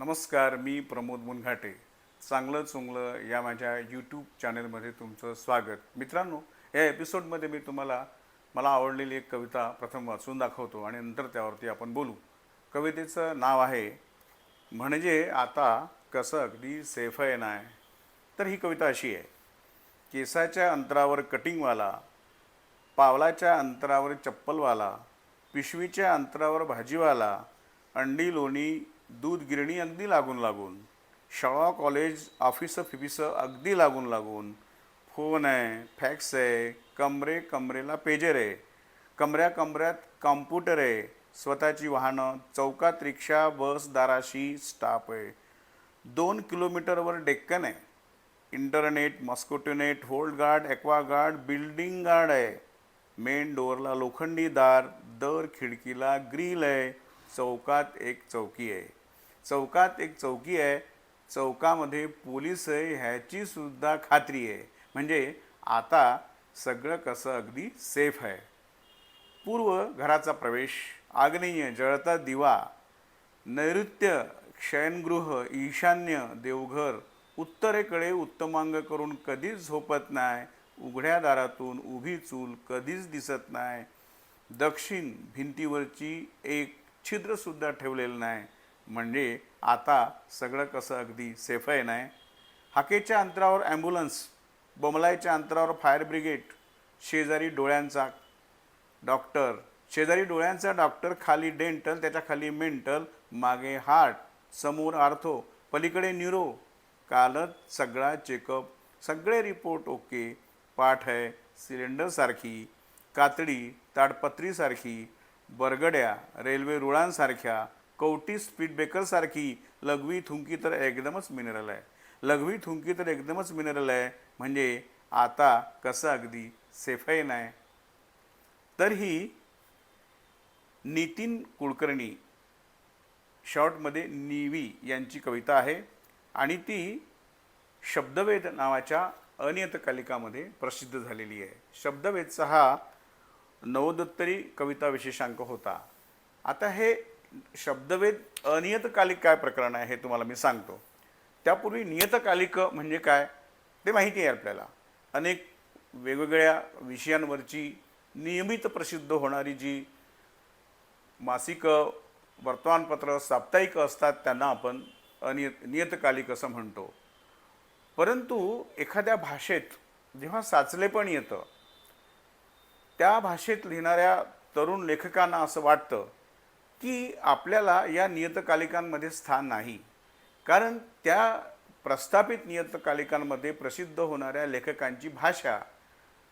नमस्कार मी प्रमोद मुनघाटे. चांगलं चुंगलं या माझ्या यूट्यूब चॅनलमध्ये तुमचं स्वागत. मित्रांनो या एपिसोडमध्ये मी तुम्हाला मला आवडलेली एक कविता प्रथम वाचून दाखवतो आणि नंतर त्यावरती आपण बोलू. कवितेचं नाव आहे म्हणजे आता कसं अगदी सेफ आहे नाही तर ही कविता अशी आहे केसाच्या अंतरावर कटिंगवाला पावलाच्या अंतरावर चप्पलवाला पिशवीच्या अंतरावर भाजीवाला अंडी लोणी दूध गिरणी अगदी लागून लागून शाळा कॉलेज ऑफिसं फिफिसं अगदी लागून लागून फोन आहे फॅक्स आहे कमरे कमरेला पेजर आहे. कमऱ्या कमऱ्यात कॉम्प्युटर आहे. स्वतःची वाहनं चौकात रिक्षा बस दाराशी स्टाफ आहे. दोन किलोमीटरवर डेक्कन आहे. Internet mosquito net hold guard Aquaguard building guard आहे. मेन डोअरला लोखंडी दार दर खिडकीला ग्रील आहे. चौकात एक चौकी आहे. चौकात एक चौकी आहे. चौकामध्ये पोलीस आहे ह्याची सुद्धा खात्री आहे. म्हणजे आता सगळं कसं अगदी सेफ आहे. पूर्व घराचा प्रवेश आग्नेय जळता दिवा नैऋत्य शयनगृह ईशान्य देवघर उत्तरेकडे उत्तमांग करून कधीच झोपत नाही उघड्या दारातून उभी चूल कधीच दिसत नाही दक्षिण भिंतीवरची एक छिद्रसुद्धा ठेवलेलं नाही. म्हणजे आता सगळं कसं अगदी सेफ आहे नाही हाकेच्या अंतरावर ॲम्ब्युलन्स बोमलायच्या अंतरावर फायर ब्रिगेड शेजारी डोळ्यांचा डॉक्टर शेजारी डोळ्यांचा डॉक्टर खाली डेंटल त्याच्याखाली मेंटल मागे हार्ट समोर आर्थो पलीकडे न्यूरो कालच सगळा चेकअप सगळे रिपोर्ट ओके पाठ आहे सिलेंडरसारखी कातडी ताडपत्रीसारखी बरगड्या रेल्वे रुळांसारख्या कवटी स्पीड ब्रेकरसारखी लघवी थुंकी तर एकदमच मिनरल आहे. लघवी थुंकी तर एकदमच मिनरल आहे. म्हणजे आता कसं अगदी सेफही नाही. तर ही नितीन कुलकर्णी शॉर्टमध्ये निवी यांची कविता आहे आणि ती शब्दवेद नावाच्या अनियतकालिकामध्ये प्रसिद्ध झालेली आहे. शब्दवेदचा हा नवोदत्तरी कविता विशेषांक होता. आता हे शब्दवेद अनियतकालिक काय प्रकरण आहे हे तुम्हाला मी सांगतो. त्यापूर्वी नियतकालिक म्हणजे काय ते माहिती आहे आपल्याला. अनेक वेगवेगळ्या विषयांवरची नियमित प्रसिद्ध होणारी जी मासिकं वर्तमानपत्र साप्ताहिक असतात त्यांना आपण अनियत नियतकालिक असं म्हणतो. परंतु एखाद्या भाषेत जेव्हा साचलेपण येतं त्या भाषेत लिहिणाऱ्या तरुण लेखकांना असं वाटतं की आपल्याला या नियतकालिकांमध्ये स्थान नाही. कारण त्या प्रस्थापित नियतकालिकांमध्ये प्रसिद्ध होणाऱ्या लेखकांची भाषा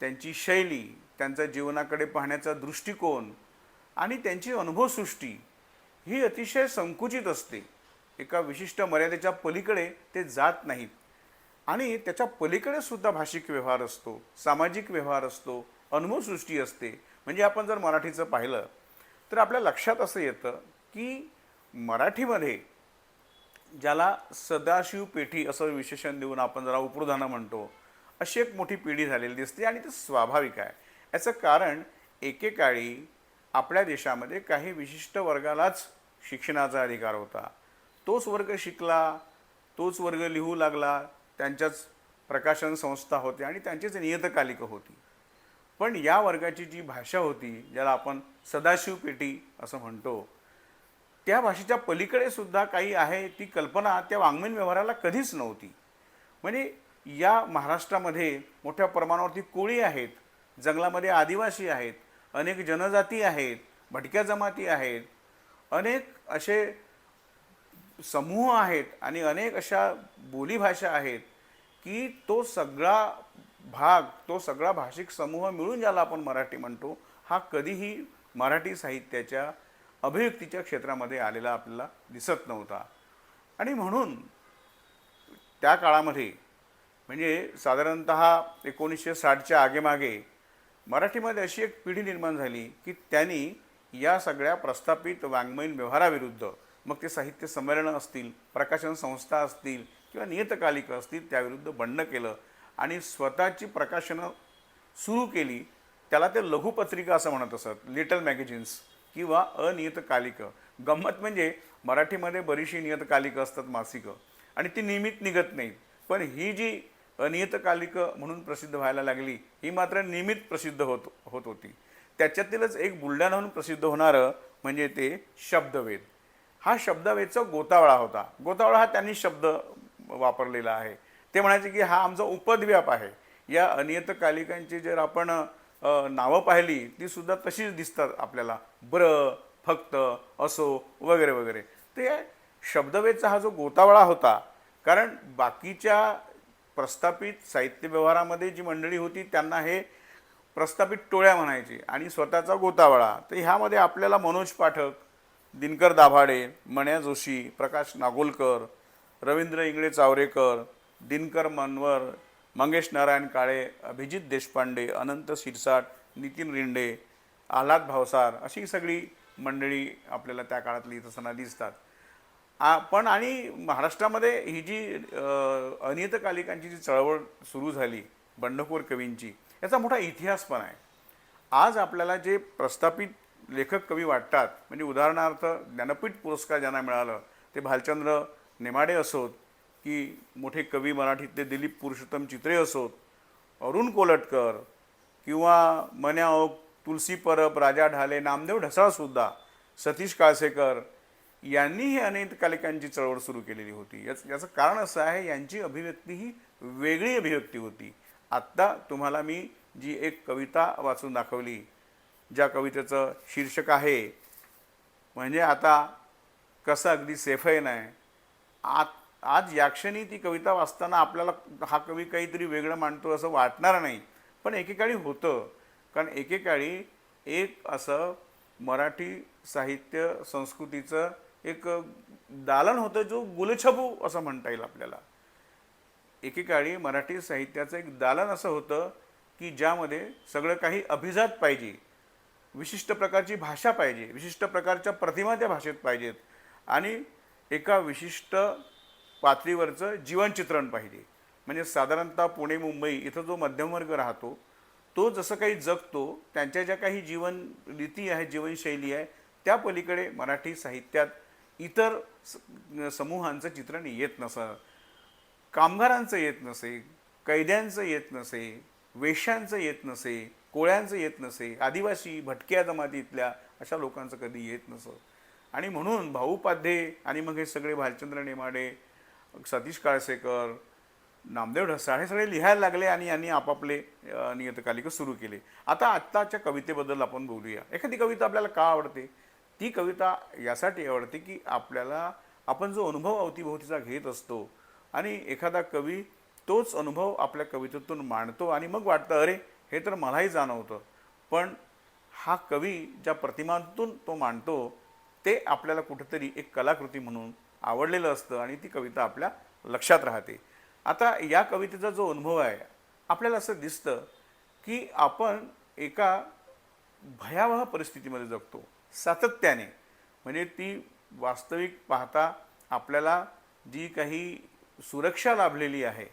त्यांची शैली त्यांचा जीवनाकडे पाहण्याचा दृष्टिकोन आणि त्यांची अनुभवसृष्टी ही अतिशय संकुचित असते. एका विशिष्ट मर्यादेच्या पलीकडे ते जात नाहीत. आणि त्याच्या पलीकडे सुद्धा भाषिक व्यवहार असतो सामाजिक व्यवहार असतो अनुभवसृष्टी असते. म्हणजे आपण जर मराठीचं पाहिलं तर आपल्या लक्षात असं येतं की मराठीमध्ये ज्याला सदाशिव पेठी असं विशेषण देऊन आपण जरा उपृधानं म्हणतो अशी एक मोठी पिढी झालेली दिसते आणि ते स्वाभाविक आहे. याचं कारण एकेकाळी आपल्या देशामध्ये काही विशिष्ट वर्गालाच शिक्षणाचा अधिकार होता. तोच वर्ग शिकला तोच वर्ग लिहू लागला त्यांच्याच प्रकाशन संस्था होत्या आणि त्यांचीच नियतकालिकं होती. पण या वर्गाची जी भाषा होती ज्याला आपण सदाशिव पेटी असं म्हणतो त्या भाषेच्या पलीकडे सुद्धा काही आहे ती कल्पना त्या वाङ्मयीन व्यवहाराला कधीच नव्हती. म्हणजे या महाराष्ट्रामध्ये मोठ्या प्रमाणावरती कोळी आहेत जंगलामध्ये आदिवासी आहेत अनेक जनजाती आहेत भटक्या जमाती आहेत अनेक असे समूह आहेत आणि अनेक अशा बोलीभाषा आहेत की तो सगळा भाग तो सगळा भाषिक समूह मिळून ज्याला आपण मराठी म्हणतो हा कधीही मराठी साहित्याच्या अभिव्यक्तीच्या क्षेत्रामध्ये आलेला आपल्याला दिसत नव्हता. आणि म्हणून त्या काळामध्ये म्हणजे साधारणत एकोणीसशे साठच्या आगेमागे मराठीमध्ये अशी एक पिढी निर्माण झाली की त्यांनी या सगळ्या प्रस्थापित वाङ्मयीन व्यवहाराविरुद्ध मग ते साहित्य संमेलनं असतील प्रकाशन संस्था असतील किंवा नियतकालिकं असतील त्याविरुद्ध बंड केलं. आणि स्वतःची प्रकाशनं सुरू केली त्याला ते लघुपत्रिका असं म्हणत असत लिटल मॅगझिन्स किंवा अनियतकालिकं. गंमत म्हणजे मराठीमध्ये बरीचशी नियतकालिकं असतात मासिकं आणि ती नियमित निघत नाहीत. पण ही जी अनियतकालिकं म्हणून प्रसिद्ध व्हायला लागली ही मात्र नियमित प्रसिद्ध होत होत होती. त्याच्यातीलच एक बुलढाणाहून प्रसिद्ध होणारं म्हणजे ते शब्दवेद हा शब्दवेदचा गोतावळा होता. गोतावळा हा त्यांनी शब्द वापरलेला आहे. ते म्हणायचे की हा आमचा उपद्व्याप आहे. या अनियतकालिकांची जर आपण नावं पाहिली ती सुद्धा तशीच दिसतात आपल्याला. ब्र फक्त असो वगैरे वगैरे. ते शब्दवेदचा हा जो गोतावळा होता कारण बाकीच्या प्रस्थापित साहित्य व्यवहारामध्ये जी मंडळी होती त्यांना हे प्रस्थापित टोळ्या म्हणायची आणि स्वतःचा गोतावळा. तर ह्यामध्ये आपल्याला मनोज पाठक दिनकर दाभाडे मण्या जोशी प्रकाश नागोलकर रवींद्र इंगळे चावरेकर दिनकर मनवर मंगेश नारायण काळे अभिजित देशपांडे अनंत शिरसाट नितीन रिंडे आल्हाद भावसार अशी सगळी मंडळी आपल्याला त्या काळात लिहित असताना दिसतात. आ- पण आणि महाराष्ट्रामध्ये ही जी अनियतकालिकांची जी चळवळ सुरू झाली बंडखोर कवींची याचा मोठा इतिहास पण आहे. आज आपल्याला जे प्रस्थापित लेखक कवी वाटतात म्हणजे उदाहरणार्थ ज्ञानपीठ पुरस्कार ज्यांना मिळालं ते भालचंद्र नेमाडे असोत की मोठे कवी मराठीतले दिलीप पुरुषोत्तम चित्रे असोत अरुण कोलटकर किंवा मन्या ओक तुलसी परब राजा ढाले नामदेव ढसाळसुद्धा सतीश काळसेकर यांनी ही अनेक कालिकांची चळवळ सुरू केलेली होती. याच याचं कारण असं आहे यांची अभिव्यक्ती ही वेगळी अभिव्यक्ती होती. आत्ता तुम्हाला मी जी एक कविता वाचून दाखवली ज्या कवितेचं शीर्षक आहे म्हणजे आता कसं अगदी सेफही नाही आत आज या क्षणी ती कविता वाचताना आपल्याला हा कवी काहीतरी वेगळं मांडतो असं वाटणार नाही. पण एकेकाळी होतं. कारण एकेकाळी एक असं मराठी साहित्य संस्कृतीचं एक दालन होतं जो गुलछबू असं म्हणता येईल आपल्याला. एकेकाळी मराठी साहित्याचं एक दालन असं होतं की ज्यामध्ये सगळं काही अभिजात पाहिजे. विशिष्ट प्रकारची भाषा पाहिजे. विशिष्ट प्रकारच्या प्रतिमा त्या भाषेत पाहिजेत. आणि एका विशिष्ट पातळीवरचं जीवनचित्रण पाहिजे. म्हणजे साधारणतः पुणे मुंबई इथं जो मध्यमवर्ग राहतो तो जसं काही जगतो त्यांच्या ज्या काही जीवन रीती आहे जीवनशैली आहे त्या पलीकडे मराठी साहित्यात इतर समूहांचं चित्रण येत नसं. कामगारांचं येत नसे कैद्यांचं येत नसे वेश्यांचं येत नसे कोळ्यांचं येत नसे आदिवासी भटक्या जमातीतल्या अशा लोकांचं कधी येत नसं. आणि म्हणून भाऊ पाध्ये आणि मग हे सगळे भालचंद्र नेमाडे सतीश काळसेकर नामदेव ढसाळ हे सगळे लिहायला लागले आणि यांनी आपापले नियतकालिक नियतकालिकं सुरू केले. आता आत्ताच्या कवितेबद्दल आपण बोलूया. एखादी कविता आपल्याला का आवडते? ती कविता यासाठी आवडते की आपल्याला आपण जो अनुभव अवतीभोवतीचा घेत असतो आणि एखादा कवी तोच अनुभव आपल्या कवितेतून मांडतो आणि मग वाटतं अरे हे तर मलाही जाणवतं. पण हा कवी ज्या प्रतिमांतून तो मांडतो ते आपल्याला कुठेतरी एक कलाकृती म्हणून आवडलेलं असतं आणि ती कविता आपल्या लक्षात राहते. आता या कवितेचा जो अनुभव आहे आपल्याला असं दिसतं की आपण एका भयावह परिस्थितीमध्ये जगतो सातत्याने. म्हणजे ती वास्तविक पाहता आपल्याला जी काही सुरक्षा लाभलेली आहे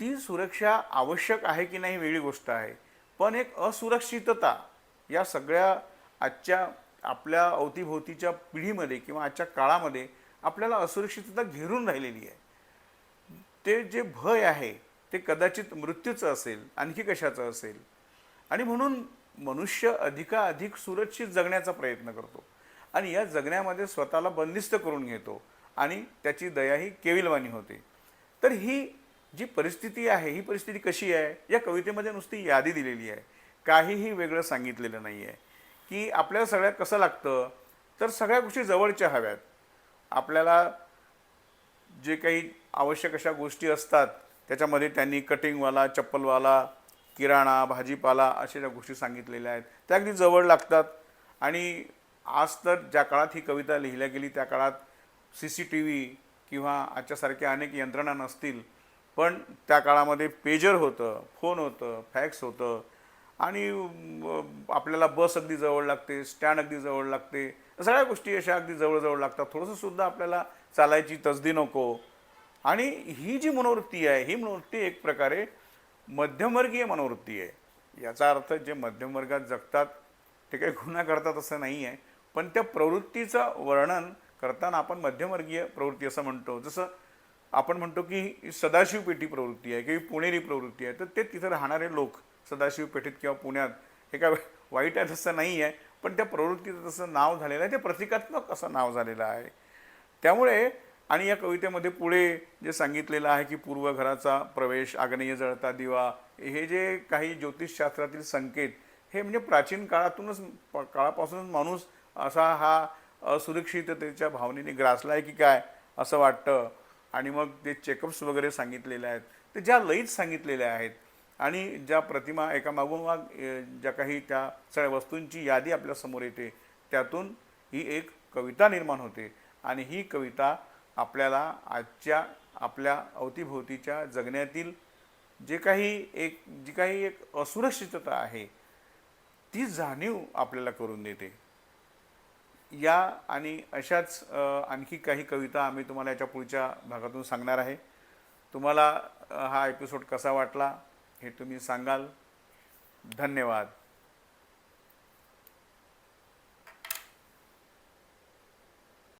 ती सुरक्षा आवश्यक आहे की नाही वेगळी गोष्ट आहे. पण एक असुरक्षितता या सगळ्या आजच्या आपल्या अवतीभोवतीच्या पिढीमध्ये किंवा आजच्या काळामध्ये आपल्याला असुरक्षितता घेरून राहिलेली आहे. ते जे भय आहे ते कदाचित मृत्यूचं असेल आणखी कशाचं असेल. आणि म्हणून मनुष्य अधिकाधिक सुरक्षित जगण्याचा प्रयत्न करतो. आणि या जगण्यामध्ये स्वतःला बंदिस्त करून घेतो आणि त्याची दयाही केविलवाणी होते. तर ही जी परिस्थिती आहे ही परिस्थिती कशी आहे? या कवितेमध्ये नुसती यादी दिलेली आहे. काहीही वेगळं सांगितलेलं नाही आहे की आपल्याला सगळ्यात कसं लागतं? तर सगळ्या गोष्टी जवळच्या हव्यात. आपल्याला जे काही आवश्यक अशा गोष्टी असतात त्याच्यामध्ये त्यांनी कटिंगवाला चप्पलवाला किराणा भाजीपाला अशा ज्या गोष्टी सांगितलेल्या आहेत त्या अगदी जवळ लागतात. आणि आज तर ज्या काळात ही कविता लिहिल्या गेली त्या काळात सी सी टी व्ही किंवा आजच्यासारख्या अनेक यंत्रणा नसतील पण त्या काळामध्ये पेजर होतं फोन होतं फॅक्स होतं आणि आपल्याला बस अगदी जवळ लागते स्टँड अगदी जवळ लागते सगळ्या गोष्टी अशा अगदी जवळजवळ लागतात. थोडंसंसुद्धा आपल्याला चालायची तसदी नको. आणि ही जी मनोवृत्ती आहे ही मनोवृत्ती एक प्रकारे मध्यमवर्गीय मनोवृत्ती आहे. याचा अर्थ जे मध्यमवर्गात जगतात ते काही गुन्हा करतात असं नाही आहे पण त्या प्रवृत्तीचं वर्णन करताना आपण मध्यमवर्गीय प्रवृत्ती असं म्हणतो. जसं आपण म्हणतो की ही सदाशिव पेटी प्रवृत्ती आहे किंवा पुणेरी प्रवृत्ती आहे तर ते तिथं राहणारे लोक सदाशिव पेठेत किंवा पुण्यात हे काय वाईट आहे तसं नाही आहे पण त्या प्रवृत्तीचं तसं नाव झालेलं आहे ते प्रतिकात्मक असं नाव झालेलं आहे. त्यामुळे आणि या कवितेमध्ये पुढे जे सांगितलेलं आहे की पूर्व घराचा प्रवेश आग्नेय जळता दिवा हे जे काही ज्योतिषशास्त्रातील संकेत हे म्हणजे प्राचीन काळातूनच काळापासूनच माणूस असा हा असुरक्षिततेच्या भावनेने ग्रासला आहे की काय असं वाटतं. आणि मग ते चेकअप्स वगैरे सांगितलेले आहेत. ते ज्या लईत सांगितलेल्या आहेत आणि ज्या प्रतिमा एका मागोमाग ज्या काही त्या सगळ्या वस्तूंची यादी आपल्यासमोर येते त्यातून ही एक कविता निर्माण होते. आणि ही कविता आपल्याला आजच्या आपल्या अवतीभोवतीच्या जगण्यातील जे काही एक जी काही एक असुरक्षितता आहे ती जाणीव आपल्याला करून देते. या आणि अशाच आणखी काही कविता आम्ही तुम्हाला याच्या पुढच्या भागातून सांगणार आहे. तुम्हाला हा एपिसोड कसा वाटला? हे तुम्ही सांगाल. धन्यवाद.